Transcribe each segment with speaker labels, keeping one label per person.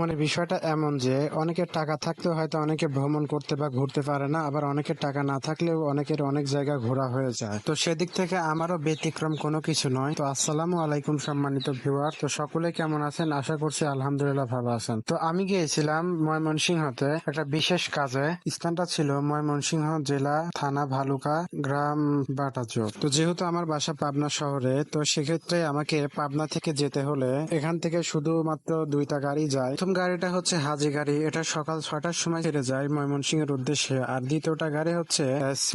Speaker 1: মানে বিষয়টা এমন যে, অনেকের টাকা থাকলেও হয়তো অনেকে ভ্রমণ করতে বা ঘুরতে পারে না, আবার অনেকের টাকা না থাকলেও অনেকের অনেক জায়গা ঘোরা হয়ে যায়। তো সেদিক থেকে আমারও ব্যতিক্রম কোনো কিছু নয়। তো আসসালামু আলাইকুম সম্মানিত ভিউয়ার। তো সকলে কেমন আছেন? আশা করছি আলহামদুলিল্লাহ ভালো আছেন। তো আমি গিয়েছিলাম ময়মনসিংহতে একটা বিশেষ কাজে। স্থানটা ছিল ময়মনসিংহ জেলা থানা ভালুকা গ্রাম বাটাচোর তো যেহেতু আমার বাসা পাবনা শহরে, তো সেক্ষেত্রে আমাকে পাবনা থেকে যেতে হলে এখান থেকে শুধুমাত্র দুইটা গাড়ি যায়। প্রথম গাড়িটা হচ্ছে হাজি গাড়ি। এটা সকাল ছয়টার সময় ছেড়ে যায় ময়মনসিংহ এর উদ্দেশ্যে। আর দ্বিতীয়টা গাড়ি হচ্ছে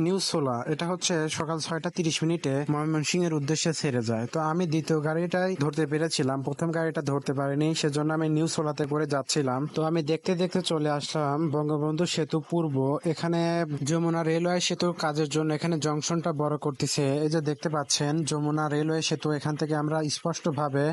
Speaker 1: নিউ সোলা এটা হচ্ছে সকাল ছয়টা তিরিশ মিনিটে ময়মনসিংহ এর উদ্দেশ্যে ছেড়ে যায়। তো আমি দ্বিতীয় গাড়িটাই ধরতে পেরেছিলাম। প্রথম গাড়িটা ধরতে পারিনি, সেজন্য আমি নিউ সোলাতে করে যাচ্ছিলাম। তো আমি দেখতে দেখতে চলে আসলাম বঙ্গবন্ধু সেতু পূর্ব। এখানে যমুনা রেলওয়ে সেতুর কাজের জন্য এখানে জংশনটা বড় করতেছে। এই যে দেখতে পাচ্ছেন, যমুনা রেলওয়ে সেতু। এখান থেকে আমরা স্পষ্ট ভাবে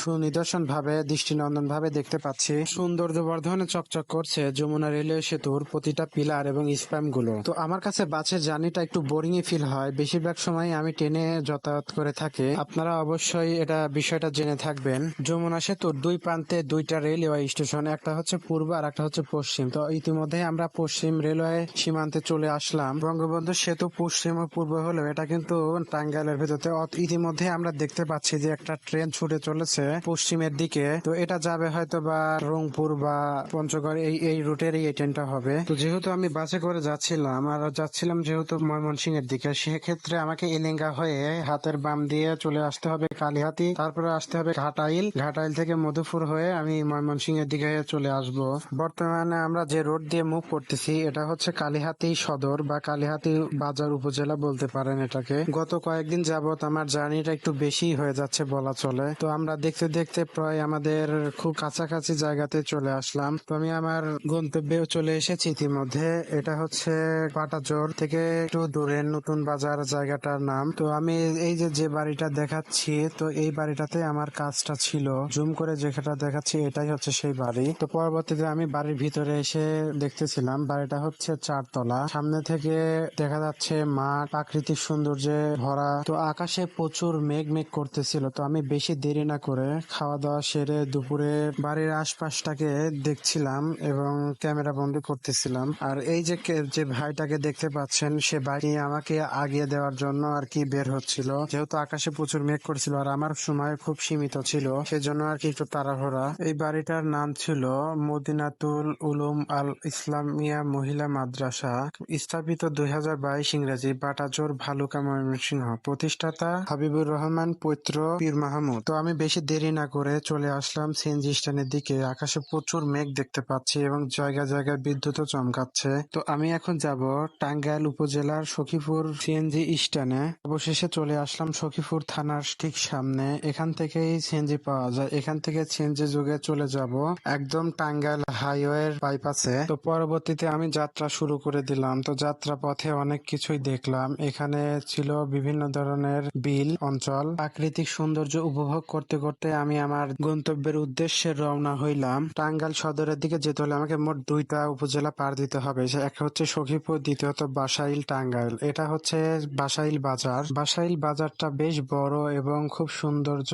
Speaker 1: সুনিদর্শন ভাবে দৃষ্টিনন্দন ভাবে দেখতে পাচ্ছি। সৌন্দর্য বর্ধনে চকচক করছে যমুনা রেলওয়ে সেতুর প্রতিটা পিলার এবং স্প্যামগুলো তো আমার কাছে বাসের জার্নিটা একটু বোরিং ফিল হয়। বেশিরভাগ সময় আমি ট্রেনে যাতায়াত করে থাকি। আপনারা অবশ্যই এটা বিষয়টা জেনে থাকবেন। যমুনা সেতুর দুই প্রান্তে দুইটা রেলওয়ে স্টেশন, একটা হচ্ছে পূর্ব আর একটা হচ্ছে পশ্চিম। তো ইতিমধ্যে আমরা পশ্চিম রেলওয়ে সীমান্তে চলে আসলাম। বঙ্গবন্ধু সেতু পশ্চিম ও পূর্ব হলেও এটা কিন্তু টাঙ্গাইলের ভেতরে ইতিমধ্যে আমরা দেখতে পাচ্ছি যে একটা ট্রেন ছুটে চলেছে পশ্চিমের দিকে। তো এটা যাবে হয়তো বা রংপুর বা পঞ্চগড় এই এই রুটের এই ট্রেনটা হবে। তো যেহেতু আমি বাসে করে যাচ্ছিলাম, আর যাচ্ছিলাম যেহেতু ময়মনসিং এর দিকে, সেক্ষেত্রে আমাকে এলেঙ্গা হয়ে হাতের বাম দিয়ে চলে আসতে হবে কালিহাতি, তারপরে আসতে হবে ঘাটাইল। ঘাটাইল থেকে মধুপুর হয়ে আমি ময়মনসিং এর দিকে চলে আসব। বর্তমানে আমরা যে রোড দিয়ে মুভ করতেছি, এটা হচ্ছে কালিহাতি সদর বা কালিহাতি বাজার উপজেলা বলতে পারেন এটাকে। গত কয়েকদিন যাবত আমার জার্নিটা একটু বেশি হয়ে যাচ্ছে বলা চলে। তো আমরা দেখতে দেখতে প্রায় আমাদের খুব কাছাকাছি জায়গাতে চলে আসলাম। তো আমি আমার গন্তব্যে চলে এসেছি ইতিমধ্যে। এটা হচ্ছে পাটাচোর থেকে একটু দূরে নতুন বাজার জায়গাটার নাম। তো আমি এই যে যে বাড়িটা দেখাচ্ছি, তো এই বাড়িটাতে আমার কাজটা ছিল। জুম করে যেটা দেখাচ্ছি, এটাই হচ্ছে সেই বাড়ি। তো পরবর্তীতে আমি বাড়ির ভিতরে এসে দেখতেছিলাম, বাড়িটা হচ্ছে চারতলা। সামনে থেকে দেখা যাচ্ছে মাঠ, প্রাকৃতিক সৌন্দর্যে ভরা। তো আকাশে প্রচুর মেঘ মেঘ করতেছিল। তো আমি বেশি দেরি না করে খাওয়া দাওয়া সেরে দুপুরে বাড়ির আশপাশটাকে দেখছিলাম এবং ক্যামেরা বন্দি করতেছিলাম। আর এই যে যে ভাইটাকে দেখতে পাচ্ছেন, সে ভাই আমাকে আগিয়ে দেওয়ার জন্য আর কি বের হচ্ছিল। যেহেতু আকাশে প্রচুর মেঘ করছিল আর আমার সময় খুব সীমিত ছিল, সেজন্য আর কি একটু তাড়াহুড়া। এই বাড়িটার নাম ছিল মদিনাতুল উলুম আল ইসলামিয়া মহিলা মাদ্রাসা, স্থাপিত দুই হাজার বাইশ ইংরেজি বাটাজোর ভালুকা ময়মনসিংহ। প্রতিষ্ঠাতা হাবিবুর রহমান, পৈত্র পীর মাহমুদ। তো আমি বেশি দেরি না করে চলে আসলাম সিএনজি স্ট্যান্ডের দিকে। আকাশে প্রচুর মেঘ দেখতে পাচ্ছি এবং জায়গা জায়গায় বিদ্যুৎও চমকাচ্ছে। তো আমি এখন যাব টাঙ্গাইল উপজেলার সখীপুর সিএনজি স্ট্যান্ডে। অবশেষে চলে আসলাম সখীপুর থানার ঠিক সামনে। এখান থেকেই সিএনজি পাওয়া যায়। এখান থেকে সিএনজি যুগে চলে যাব একদম টাঙ্গাইল হাইওয়ের বাইপাসে। তো পরবর্তীতে আমি যাত্রা শুরু করে দিলাম। তো যাত্রা পথে অনেক কিছুই দেখলাম। এখানে ছিল বিভিন্ন ধরনের বিল, অঞ্চল। প্রাকৃতিক সৌন্দর্য উপভোগ করতে করতে আমি আমার গন্তব্যের উদ্দেশ্যে রওনা হইলাম। টাঙ্গাইল সদরের দিকে যেতে হলে আমাকে মোট দুইটা উপজেলা পার দিতে হবে। এক হচ্ছে সখীপুর, দ্বিতীয়ত বাসাইল টাঙ্গাইল। এটা হচ্ছে বাসাইল বাজার। বাসাইল বাজারটা বেশ বড় এবং খুব সৌন্দর্য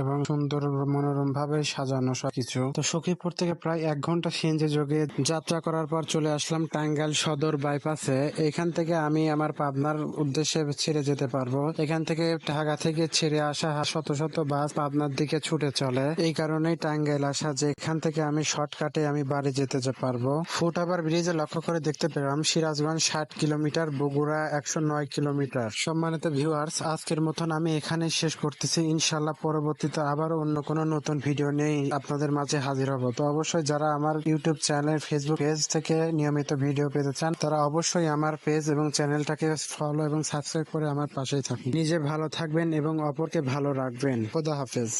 Speaker 1: এবং সুন্দর মনোরম ভাবে সাজানো সবকিছু। তো সখীপুর থেকে প্রায় এক ঘণ্টা সিএনজি যোগে যাত্রা করার পর চলে আসলাম টাঙ্গাইল সদর বাইপাসে এখান থেকে আমি আমার পাবনার উদ্দেশ্যে ছেড়ে যেতে পারব। এখান থেকে ঢাকা থেকে ছেড়ে আসা শত শত বাস পাবনার দিকে ছুটে চলে। এই কারণেই টাঙ্গাইল আসা যে এখান থেকে আমি শর্টকাটে আমি বাড়ি যেতে পারব। ফুটওভার ব্রিজে লক্ষ্য করে দেখতে পেলাম, সিরাজগঞ্জ ষাট কিলোমিটার, বগুড়া একশো নয় কিলোমিটার। সম্মানিত ভিউয়ার্স আজকের মতন আমি এখানে শেষ করতেছি। ইনশাল্লাহ পরবর্তীতে আবার অন্য কোনো নতুন ভিডিও নিয়ে আপনাদের মাঝে হাজির হব। তো অবশ্যই যারা আমার ইউটিউব চ্যানেল ফেসবুক পেজ থেকে নিয়মিত ভিডিও পেতে চান, তারা অবশ্যই আমার পেজ এবং চ্যানেলটাকে ফলো এবং সাবস্ক্রাইব করে আমার পাশেই থাকুন। নিজে ভালো থাকবেন এবং অপরকে ভালো রাখবেন। খোদা হাফেজ।